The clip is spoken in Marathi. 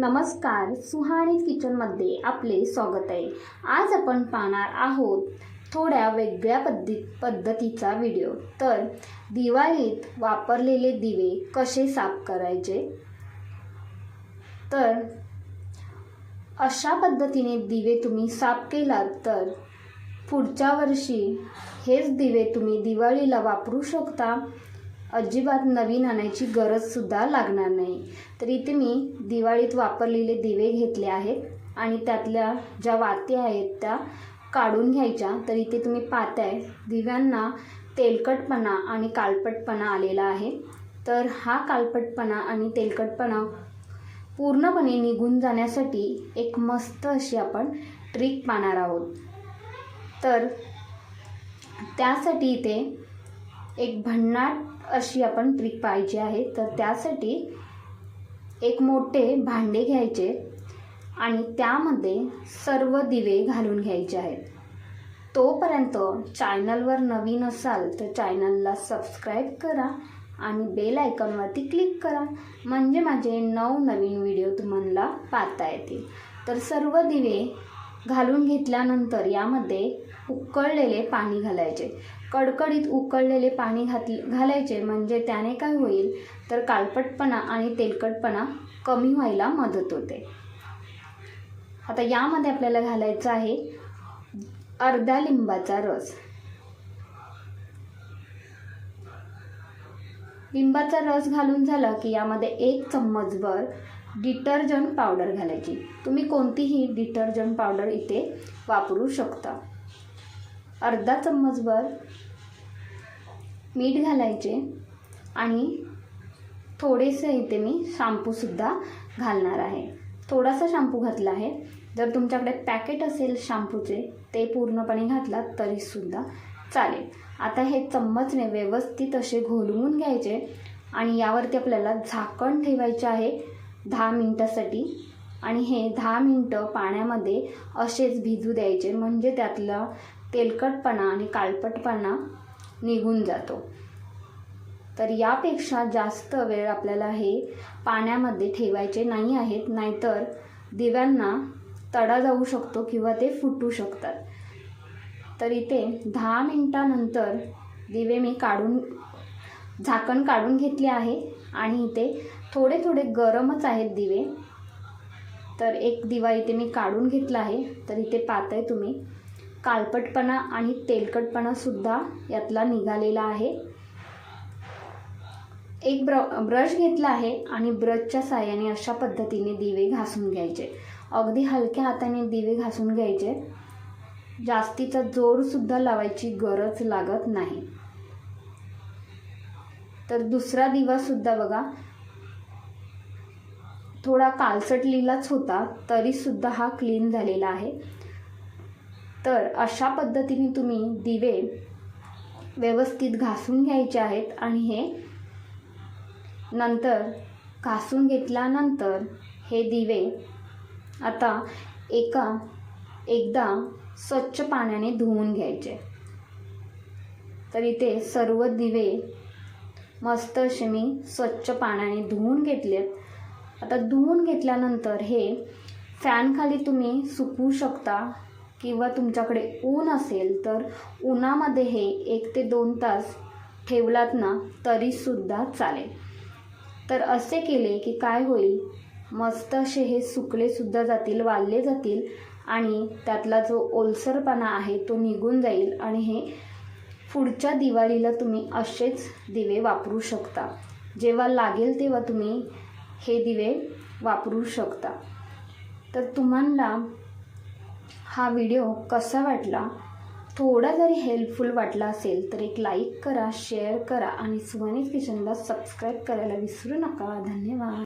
नमस्कार सुहाणी किचनमध्ये आपले स्वागत आहे. आज आपण पाहणार आहोत थोड्या वेगळ्या पद्धती पद्धतीचा व्हिडिओ. तर दिवाळीत वापरलेले दिवे कसे साफ करायचे? तर अशा पद्धतीने दिवे तुम्ही साफ केलात तर पुढच्या वर्षी हेच दिवे तुम्ही दिवाळीला वापरू शकता. अजिबात नवीन आणायची गरजसुद्धा लागणार नाही. तर इथे मी दिवाळीत वापरलेले दिवे घेतले आहेत आणि त्यातल्या ज्या वाती आहेत त्या काढून घ्यायच्या. तर इथे तुम्ही पाहताय दिव्यांना तेलकटपणा आणि कालपटपणा आलेला आहे. तर हा कालपटपणा आणि तेलकटपणा पूर्णपणे निघून जाण्यासाठी एक मस्त अशी आपण ट्रिक पाहणार आहोत. तर त्यासाठी इथे एक भन्नाट अशी आपण ट्रिक पाहिजे आहे. तर त्यासाठी एक मोठे भांडे घ्यायचे आणि त्यामध्ये सर्व दिवे घालून घ्यायचे आहेत. तोपर्यंत चॅनलवर नवीन असाल तर चॅनलला सबस्क्राईब करा आणि बेल आयकॉनवरती क्लिक करा. म्हणजे माझे नवनवीन व्हिडिओ तुम्हाला पाहता येतील. तर सर्व दिवे घालून घेतल्यानंतर यामध्ये उकळलेले पाणी घालायचे. कडकडीत उकळलेले पाणी घात घालायचे. म्हणजे त्याने काय होईल? तर काळपटपणा आणि तेलकटपणा कमी व्हायला मदत होते. आता यामध्ये आपल्याला घालायचं आहे अर्धा लिंबाचा रस. लिंबाचा रस घालून झाला की यामध्ये एक चम्मचभर डिटर्जंट पावडर घालायची. तुम्ही कोणतीही डिटर्जंट पावडर इथे वापरू शकता. अर्धा चम्मचभर मीठ घालायचे आणि थोडेसे इथे मी शॅम्पूसुद्धा घालणार आहे. थोडासा शॅम्पू घातला आहे. जर तुमच्याकडे पॅकेट असेल शॅम्पूचे ते पूर्णपणे घातलात तरीसुद्धा चालेल. आता हे चम्मचने व्यवस्थित असे घोलवून घ्यायचे आणि यावरती आपल्याला झाकण ठेवायचे आहे दहा मिनटासाठी. आणि हे दहा मिनटं पाण्यामध्ये असेच भिजू द्यायचे. म्हणजे त्यातलं तेलकटपणा आणि काळपटपणा निघून जातो. तर यापेक्षा जास्त वेळ आपल्याला हे पाण्यामध्ये ठेवायचे नाही आहेत नाहीतर दिव्यांना तडा जाऊ शकतो किंवा ते फुटू शकतात. तर इथे दहा मिनटानंतर दिवे मी काढून झाकण काढून घेतले आहे आणि इथे थोडे थोडे गरमच आहेत दिवे. तर एक दिवा इथे मी काढून घेतला आहे. तर इथे पाहताय तुम्ही काळपटपणा आणि तेलकटपणासुद्धा यातला निघालेला आहे. एक ब्र ब्रश घेतला आहे आणि ब्रशच्या साह्याने अशा पद्धतीने दिवे घासून घ्यायचे. अगदी हलक्या हाताने दिवे घासून घ्यायचे. जास्तीचा जोरसुद्धा लावायची गरज लागत नाही. तर दुसरा दिवासुद्धा बघा. थोडा कालसटलेलाच होता तरीसुद्धा हा क्लीन झालेला आहे. तर अशा पद्धतीने तुम्ही दिवे व्यवस्थित घासून घ्यायचे आहेत आणि हे नंतर घासून घेतल्यानंतर हे दिवे आता एका एकदा स्वच्छ पाण्याने धुवून घ्यायचे. तर इथे सर्व दिवे मस्त असे मी स्वच्छ पाण्याने धुवून घेतलेत. आता धुवून घेतल्यानंतर हे फॅनखाली तुम्ही सुकवू शकता. किंवा तुमच्याकडे ऊन असेल तर उन्हामध्ये हे एक ते दोन तास ठेवलात ना तरीसुद्धा चालेल. तर असे केले की काय होईल? मस्त असे हे सुकलेसुद्धा जातील वाळले जातील आणि त्यातला जो ओलसरपणा आहे तो निघून जाईल आणि हे पुढच्या दिवाळीला तुम्ही असेच दिवे वापरू शकता. जेव्हा लागेल तेव्हा तुम्ही हे दिवे वापरू शकता. तर तुम्हाला हा व्हिडिओ कसा वाटला? थोडा जरी हेल्पफुल वाटला असेल तर एक लाईक करा शेअर करा आणि सुहानीज किचनला सबस्क्राईब करायला विसरू नका. धन्यवाद.